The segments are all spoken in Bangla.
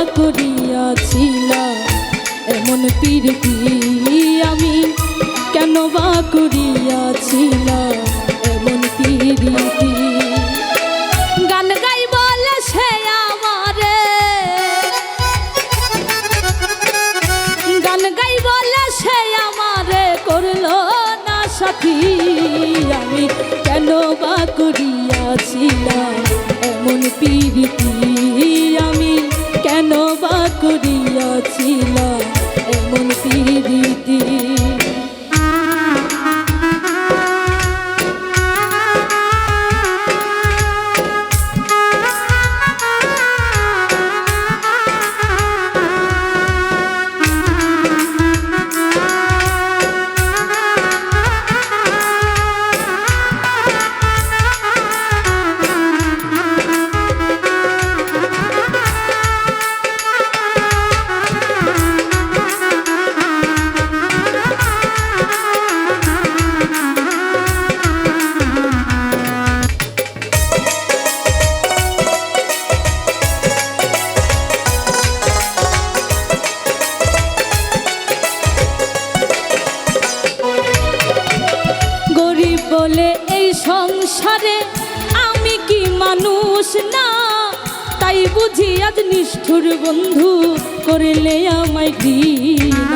বা করিয়াছিলাম এমন পীরতি আমি কেন বা করিয়াছিলাম এমন পীরতি গান গান করল না আমি কেন বা করিয়াছিলাম বা করিয়াছিলাম। সংসারে আমি কি মানুষ না? তাই বুঝি আজ নিষ্ঠুর বন্ধু করলে আমায় ঘৃণা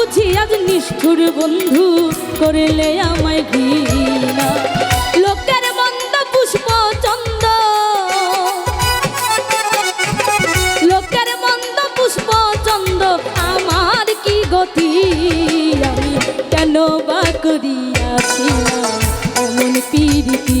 বুঝি আজ নিষ্ঠুর বন্ধু করলে আমায় ঘৃণা। লোকের মন্দ পুষ্প চন্দ। লোকের মন্দ পুষ্প চন্দ, আমার কি গতি? আমি কেন বা করিয়াছিলাম এমন পীড়িতি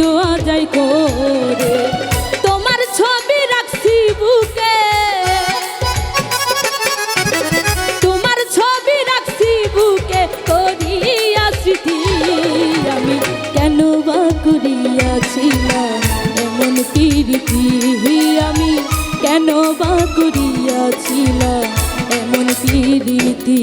দোয়া যাই করে। তোমার ছবি রাখছি বুকে। তোমার ছবি রাখছি বুকে করিয়া স্মৃতি। আমি কেন বা করিয়াছিলাম এমন কীর্তি আমি কেন বা করিয়াছিলাম এমন কীর্তি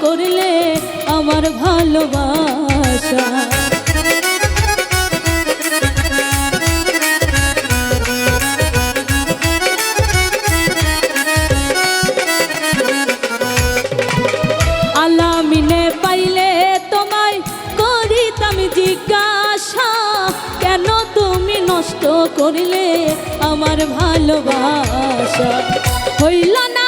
করলে আমার ভালোবাসা। পাইলে তোমায় কেন তুমি নষ্ট করিলে আমার ভালোবাসা? হইল না